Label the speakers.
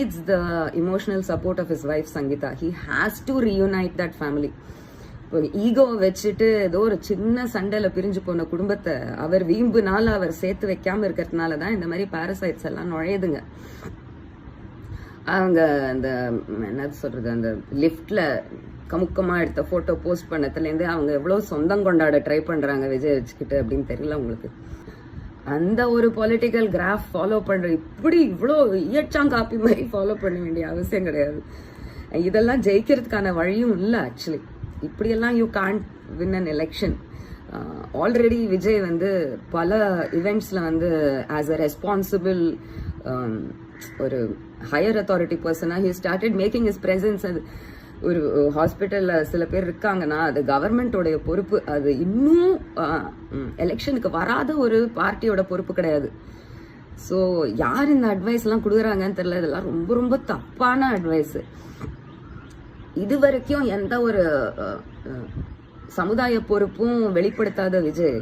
Speaker 1: needs the emotional support of his wife Sangita. He has to reunite that family. ஈகோவை வச்சுட்டு ஏதோ ஒரு சின்ன சண்டையில பிரிஞ்சு போன குடும்பத்தை அவர் வீம்புனால அவர் சேர்த்து வைக்காம இருக்கிறதுனால தான் இந்த மாதிரி பாரசைட்ஸ் எல்லாம் நுழையுதுங்க அவங்க அந்த என்னது சொல்றது அந்த லிஃப்ட்ல கமுக்கமா எடுத்த போட்டோ போஸ்ட் பண்ணதுலேருந்து அவங்க எவ்வளவு சொந்தம் கொண்டாட ட்ரை பண்றாங்க விஜய் வச்சுக்கிட்டு அப்படின்னு தெரியல உங்களுக்கு அந்த ஒரு பொலிட்டிக்கல் கிராஃப் ஃபாலோ பண்ணுற இப்படி இவ்வளோ இயற்றாங்க காப்பி மாதிரி ஃபாலோ பண்ண வேண்டிய அவசியம் கிடையாது. இதெல்லாம் ஜெயிக்கிறதுக்கான வழியும் இல்லை ஆக்சுவலி இப்படியெல்லாம் you can't win an election already Vijay வந்து பல இவெண்ட்ஸில் வந்து ஆஸ் அ ரெஸ்பான்சிபிள் ஒரு ஹையர் அத்தாரிட்டி பர்சனாக he started making his presence அது ஒரு ஹாஸ்பிட்டலில் சில பேர் இருக்காங்கன்னா அது கவர்மெண்ட்டோடைய பொறுப்பு. அது இன்னும் எலெக்ஷனுக்கு வராத ஒரு பார்ட்டியோட பொறுப்பு கிடையாது. ஸோ யார் இந்த அட்வைஸ்லாம் கொடுக்குறாங்கன்னு தெரியல. இதெல்லாம் ரொம்ப ரொம்ப தப்பான அட்வைஸ் இது வரைக்கும் எந்த ஒரு சமுதாய பொறுப்பும் வெளிப்படுத்தாத விஜய்.